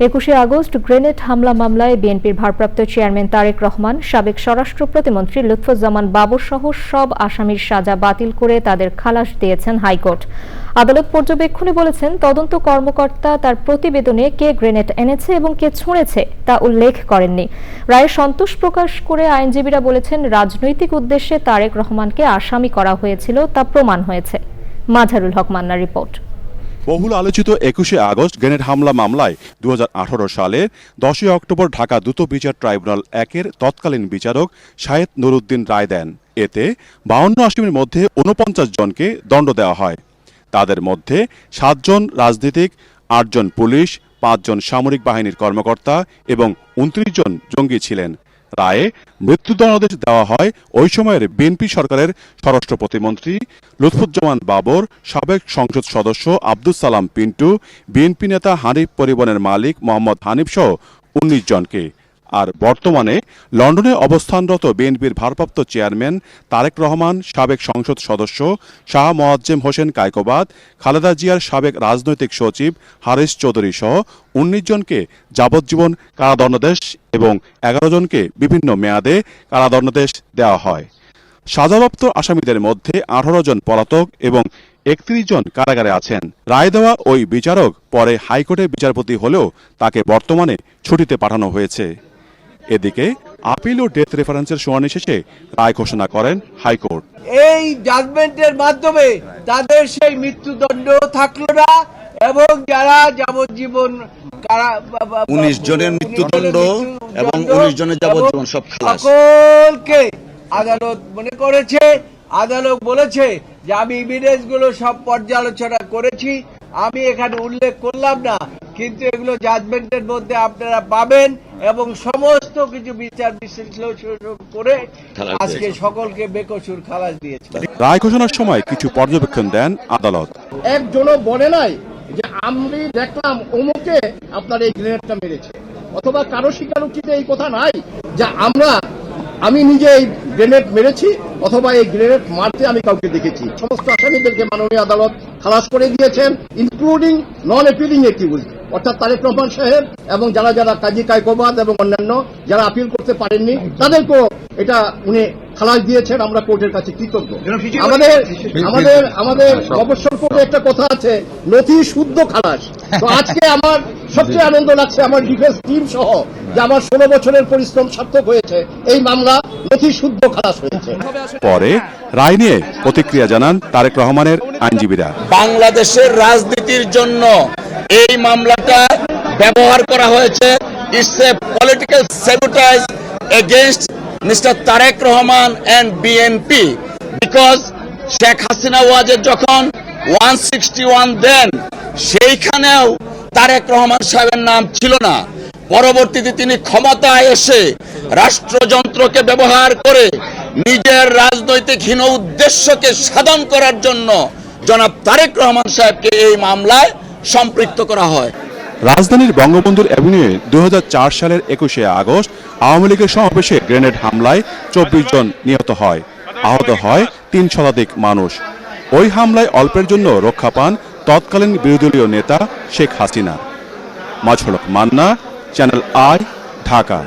একুশে August grenade হামলা মামলায় বিএনপির ভারপ্রাপ্ত চেয়ারম্যান তারেক রহমান, সাবেক স্বরাষ্ট্র প্রতিমন্ত্রী লুৎফুজ্জামান বাবর সহ সব আসামির সাজা বাতিল করে তাদের খালাস দিয়েছেন হাইকোর্ট। আদালত পর্যবেক্ষণে বলেছেন, তদন্ত কর্মকর্তা তার প্রতিবেদনে কে গ্রেনেড এনেছে এবং কে ছুঁড়েছে তা উল্লেখ করেননি। রায়ে সন্তোষ প্রকাশ করে আইনজীবীরা বলেছেন, রাজনৈতিক উদ্দেশ্যে তারেক রহমানকে আসামি করা হয়েছিল তা প্রমাণ হয়েছে। মাঝারুল হক মান্নার রিপোর্ট। বহুল আলোচিত একুশে আগস্ট গ্রেনেড হামলা মামলায় দু সালের দশই অক্টোবর ঢাকা দ্রুত বিচার ট্রাইব্যুনাল একের তৎকালীন বিচারক শাহেদ নুরুদ্দিন রায় দেন। এতে বাউন্ন আসামির মধ্যে উনপঞ্চাশ জনকে দণ্ড দেওয়া হয়। তাদের মধ্যে সাতজন রাজনীতিক, আটজন পুলিশ, পাঁচজন সামরিক বাহিনীর কর্মকর্তা এবং উনত্রিশ জন জঙ্গি ছিলেন। রায়ে মৃত্যুদণ্ডাদেশ দেওয়া হয়। ওই সময়ের বিএনপি সরকারের স্বরাষ্ট্র প্রতিমন্ত্রী লুৎফুজ্জামান বাবর, সাবেক সংসদ সদস্য আব্দুল সালাম পিন্টু, বিএনপি নেতা হানিফ পরিবহনের মালিক মোহাম্মদ হানিফ সহ উনিশ জনকে। আর বর্তমানে লন্ডনে অবস্থানরত বিএনপির ভারপ্রাপ্ত চেয়ারম্যান তারেক রহমান, সাবেক সংসদ সদস্য শাহ মোয়াজ্জেম হোসেন কায়কোবাদ, খালেদা জিয়ার সাবেক রাজনৈতিক সচিব হারিস চৌধুরী সহ উনিশ জনকে যাবজ্জীবন কারাদণ্ডাদেশ এবং এগারো জনকে বিভিন্ন মেয়াদে কারাদণ্ডাদেশ দেওয়া হয়। সাজাপ্রাপ্ত আসামিদের মধ্যে আঠারো জন পলাতক এবং একত্রিশ জন কারাগারে আছেন। রায় দেওয়া ওই বিচারক পরে হাইকোর্টের বিচারপতি হলেও তাকে বর্তমানে ছুটিতে পাঠানো হয়েছে। এদিকে আপিল ও ডেথ রেফারেন্সের শুনানি শেষে রায় ঘোষণা করেন হাইকোর্ট। এই জাজমেন্টের মাধ্যমে তাদের সেই মৃত্যুদণ্ড থাকল না এবং যারা যাবজ্জীবন উনিশ জনের মৃত্যুদণ্ড এবং উনিশ জনের যাবজ্জীবন সব সকলকে আদালত মনে করেছে আদালত বলেছে যে আমি ইভিডেন্সগুলো সব পর্যালোচনা করেছি আমি এখানে উল্লেখ করলাম না কিন্তু এগুলো জাজমেন্টের মধ্যে আপনারা পাবেন। এবং সমস্ত কিছু বিচার বিশ্লেষণ করে আজকে সকলকে বেকসুর খালাস দিয়েছে। রায় ঘোষণার সময় কিছু পর্যবেক্ষণ দেন আদালত। একজনও বলে নাই যে আমি দেখলাম অমুকে আপনার এই গ্রেনেডটা মেরেছে। অথবা কারও স্বীকারোক্তিতে এই কথা নাই যে আমরা আমি নিজে এই গ্রেনেড মেরেছি অথবা এই গ্রেনেড মারতে আমি কাউকে দেখেছি। সমস্ত আসামিদেরকে মাননীয় আদালত খালাস করে দিয়েছেন ইনক্লুডিং নন অ্যাপিলিং অ্যাক্টিভিটি অর্থাৎ তারেক রহমান সাহেব এবং যারা যারা কাজী কায়কোবাদ এবং অন্যান্য যারা আপিল করতে পারেননি তাদেরকেও এটা উনি খালাস দিয়েছেন আমরা কোর্টের কাছে কৃতজ্ঞ। আমাদের আমাদের আমাদের অবসর কোর্টে একটা কথা আছে নথি শুদ্ধ খালাস। তো আজকে আমার সবচেয়ে আনন্দ লাগছে আমার ডিফেন্স টিম সহ যে আমার ষোলো বছরের পরিশ্রম সার্থক হয়েছে এই মামলা নথি শুদ্ধ খালাস হয়েছে। পরে রায় নিয়ে প্রতিক্রিয়া জানান তারেক রহমানের আইনজীবীরা। বাংলাদেশের রাজনীতির জন্য এই মামলাটা ব্যবহার করা হয়েছে it's a political sabotage against mister Tarek Rahman and BNP, because Sheikh Hasina ওয়াজের যখন ওয়ান সিক্সটি ওয়ান দেন, সেইখানেও তারেক রহমান সাহেবের নাম ছিল না। পরবর্তীতে তিনি ক্ষমতায় এসে রাষ্ট্রযন্ত্রকে ব্যবহার করে নিজের রাজনৈতিক হীন উদ্দেশ্যকে সাধন করার জন্য জনাব তারেক রহমান সাহেবকে এই মামলায় সম্পৃক্ত করা হয়। রাজধানীর বঙ্গবন্ধুর অ্যাভিনিউয়ে দু সালের একুশে আগস্ট আওয়ামী লীগের সমাবেশে গ্রেনেড হামলায় চব্বিশ জন নিহত হয়। আহত হয় তিন শতাধিক মানুষ। ওই হামলায় অল্পের জন্য রক্ষা পান তৎকালীন বিরোধীয় নেতা শেখ হাসিনা। মাঝড়ক মান্না, চ্যানেল আই, ঢাকা।